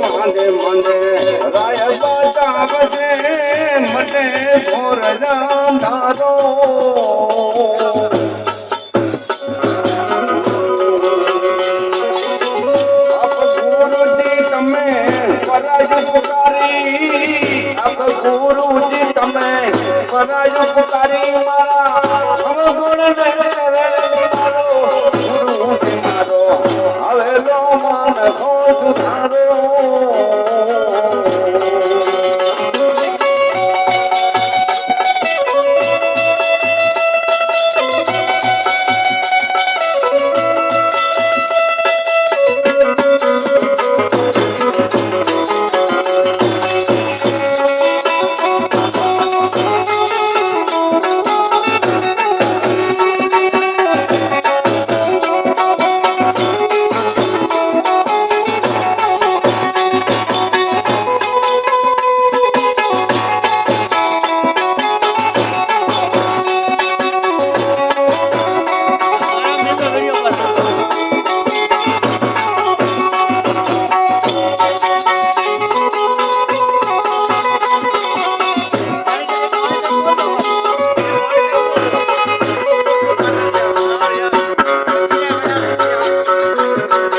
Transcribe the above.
માને મને. રાય બાતા બજે મને ભોર ધારો. ગુરુજી તમે પરાય પુકારી. મારા હમ ગુણ 서두 다르오